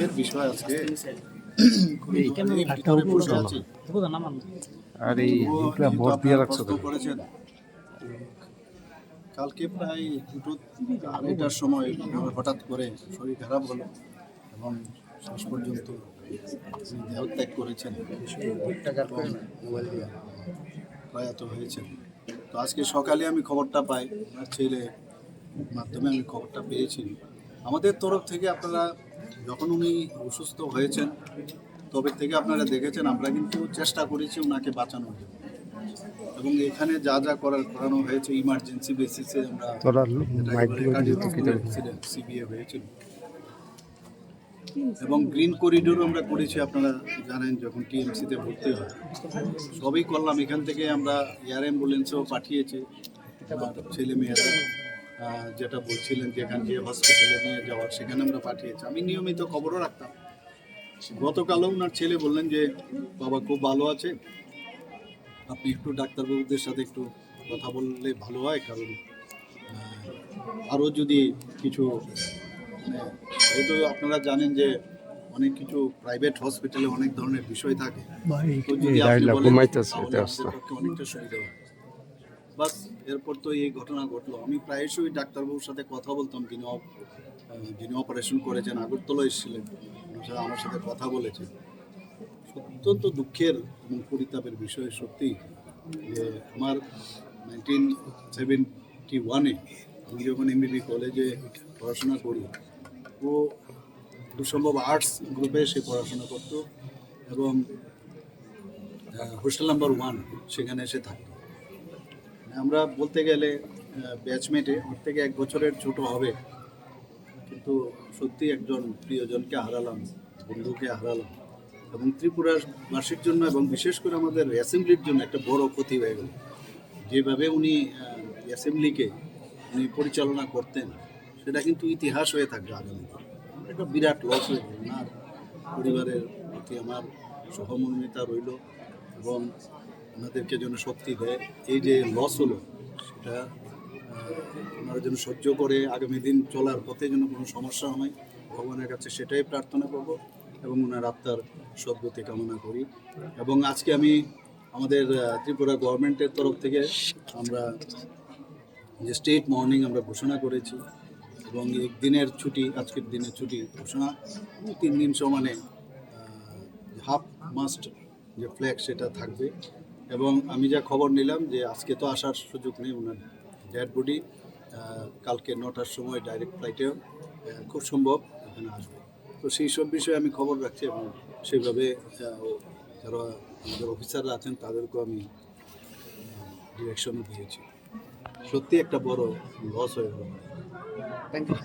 দুঃখের বিষয় আজকে। আর এই ভোট দিয়ে রাখছো কালকে প্রায় দুটো আড়াইটার সময় হঠাৎ করে শরীর খারাপ হলো এবং শেষ পর্যন্ত দেহত্যাগ করেছেন। প্রয়াত হয়েছেন তো আজকে সকালে আমি খবরটা পাই। আমার ছেলে মাধ্যমে আমি খবরটা পেয়েছি। আমাদের তরফ থেকে আপনারা যখন উনি অসুস্থ হয়েছেন তবে থেকে আপনারা দেখেছেন আমরা কিন্তু চেষ্টা করেছি ওনাকে বাঁচানোর জন্য। এবং এখানে যা যা করার করানো হয়েছে ইমার্জেন্সি বেসিসে আমরা CBA হয়েছিল। এবং গ্রিন করিডোর আমরা করেছি আপনারা জানেন যখন টিএমসিতে ভর্তি হয়। সবই করলাম। এখান থেকে আমরা এয়ার অ্যাম্বুলেন্সও পাঠিয়েছি ছেলে মেয়েরা যেটা বলছিলেন যে এখান থেকে হসপিটালে নিয়ে যাওয়ার সেখানে আমরা পাঠিয়েছি। আমি নিয়মিত খবরও রাখতাম। গতকালও ওনার ছেলে বললেন যে বাবা খুব ভালো আছে। আপনি একটু ডাক্তারবাবুদের সাথে একটু কথা বললে ভালো হয় কারণ আরও যদি কিছু মানে যেহেতু আপনারা জানেন যে অনেক কিছু প্রাইভেট হসপিটালে অনেক ধরনের বিষয় থাকে। তো যদি আপনি বলেন, অনেকটা সুবিধা হয় বাস, এরপর তো এই ঘটনা ঘটলো। আমি প্রায়শই ডাক্তারবাবুর সাথে কথা বলতাম, যিনি যিনি অপারেশন করেছেন আগরতলা এসেছিলেন। ওনার সাথে, আমার সাথে কথা বলেছেন। অত্যন্ত দুঃখের এবং পরিতাপের বিষয় সত্যি যে আমার নাইনটিন সেভেন্টি ওয়ানে আমি যখন এমবিবি কলেজে পড়াশোনা করি, ও সম্ভব আর্টস গ্রুপে সে পড়াশোনা করতো এবং হোস্টেল নাম্বার ওয়ান সেখানে এসে থাকতো। মানে আমরা বলতে গেলে ব্যাচমেটে ওর থেকে এক বছরের ছোট হবে। কিন্তু সত্যি একজন প্রিয়জনকে হারালাম, বন্ধুকে হারালাম। এবং ত্রিপুরাবাসীর জন্য এবং বিশেষ করে আমাদের অ্যাসেম্বলির জন্য একটা বড় ক্ষতি হয়ে গেল। যেভাবে উনি অ্যাসেম্বলিকে উনি পরিচালনা করতেন, সেটা কিন্তু ইতিহাস হয়ে থাকবে আগামীতে। একটা বিরাট লস হয়ে গেল। পরিবারের প্রতি আমার সহমর্মিতা রইল এবং ওনাদেরকে যেন শক্তি দেয়, এই যে লস হলো, সেটা ওনারা যেন সহ্য করে আগামী দিন চলার পথে যেন কোনো সমস্যা হয়, ভগবানের কাছে সেটাই প্রার্থনা করব এবং ওনার আত্মার সদ্গতি কামনা করি। এবং আজকে আমি আমাদের ত্রিপুরা গভর্নমেন্টের তরফ থেকে আমরা যে স্টেট মর্নিং আমরা ঘোষণা করেছি এবং একদিনের ছুটি, আজকের দিনের ছুটি ঘোষণা তিন দিন সমানে হাফ মাস্ট যে ফ্ল্যাগ সেটা থাকবে। এবং আমি যা খবর নিলাম যে আজকে তো আসার সুযোগ নেই ওনার ডেড বডি কালকে নটার সময় ডাইরেক্ট ফ্লাইটে খুব সম্ভব এখানে আসবে। তো সেই সব বিষয়ে আমি খবর রাখছি এবং সেইভাবে যারা আমাদের অফিসাররা আছেন তাদেরকেও আমি ডিরেকশনও দিয়েছি। সত্যি একটা বড় লস হয়ে গেল। Thank you